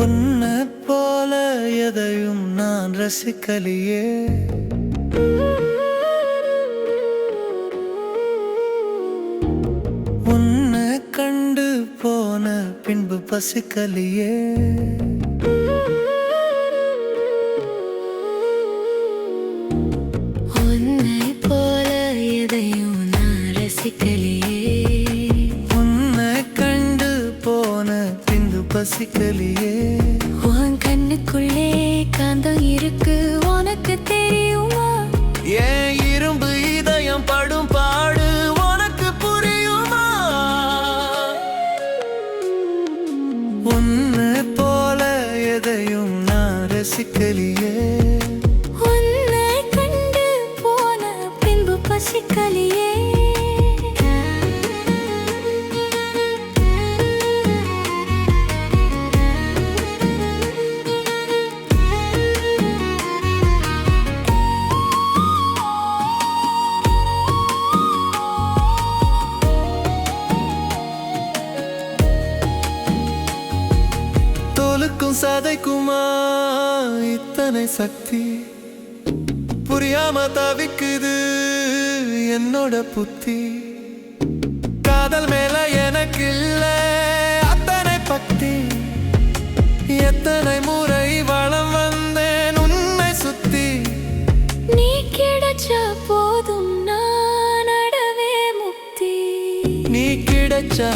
உன்னை போல எதையும் நான் ரசிக்கலையே. உன்னை கண்டு போன பின்பு பசிக்கலையே. உன்னை போல எதையும் நான் ரசிக்கலையே பின்பு பசிக்கலையே உன் கண்ணுக்குள்ளே காந்தம் இருக்கு உனக்கு தெரியுமா? ஏன் இரும்பு இதயம் படும் பாடு உனக்கு புரியுமா? உன்னை போல எதையும் நான் ரசிக்கலையே. உன்னை கண்டு போன பின்பு பசிக்கலையே. சதைக்குமா இத்தனை சக்தி. புரியாம தவிக்குது என்னோட புத்தி. காதல் மேல எனக்கு இல்ல அத்தனை பக்தி. எத்தனை முறை வளம் வந்தேன் உன்னை சுத்தி. நீ கிடைச்சா போதும் நான் முக்தி. நீ கிடைச்சா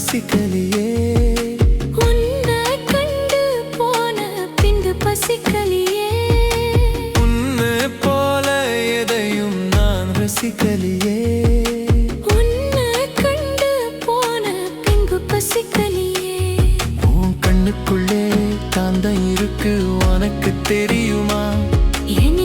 நான் ரசிக்கலையே உன்னை கண்டு போன பின்பு பசிக்கலையே. உன்னை போல எதையும் நான் ரசிக்கலையே. உன்னை கண்டு போன பின்பு பசிக்கலையே. உன் கண்ணுக்குள்ளே காந்தம் இருக்கு உனக்கு தெரியுமா? என்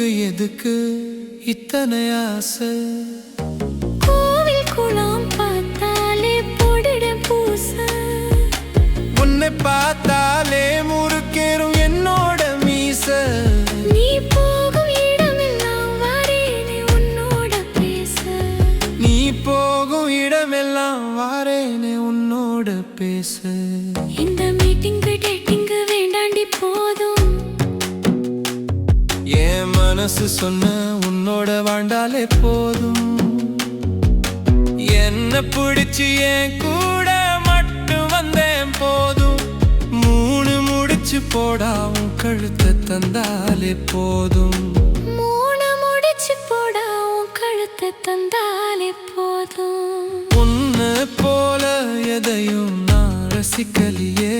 எனக்கு எதுக்கு இத்தனை ஆசை? கோவில் குளம் பார்த்தாலே போடிடும் பூச. உன்னை பார்த்தாலே முறுக்கேறும் என்னோட மீச. நீ போகும் இடமெல்லாம் வரேனே உன்னோட பேச. நீ போகும் இடமெல்லாம் வாரேனே உன்னோட பேச. இந்த மீட்டிங் டேட்டிங் மனசு சொன்ன உன்னோட வாழ்ந்தாலே போதும். என்ன பிடிச்சு என் கூட மட்டும் வந்தேன் போதும். மூணு முடிச்சு போடா உன் கழுத்தை தந்தாலே போதும். மூணு முடிச்சு போட உன் கழுத்தை தந்தாலே போதும். உன்னை போல எதையும் நான் ரசிக்கலையே.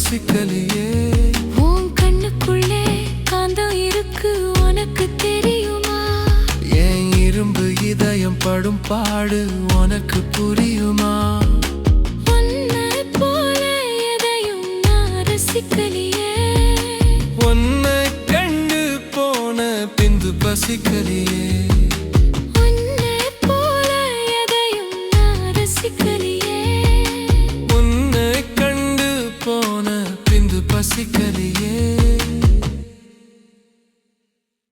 பிந்து பசிக்கலையே உன் கண்ணுக்குள்ளே காந்தம் இருக்கு உனக்கு தெரியுமா? என் இரும்பு இதயம் படும் பாடு உனக்கு புரியுமா? உன்னை ரசிக்கலையே. கண்டு போன பிந்து பசிக்கலையே. உன்னை போல எதையும் நான் ரசிக்கலையே. Mexican.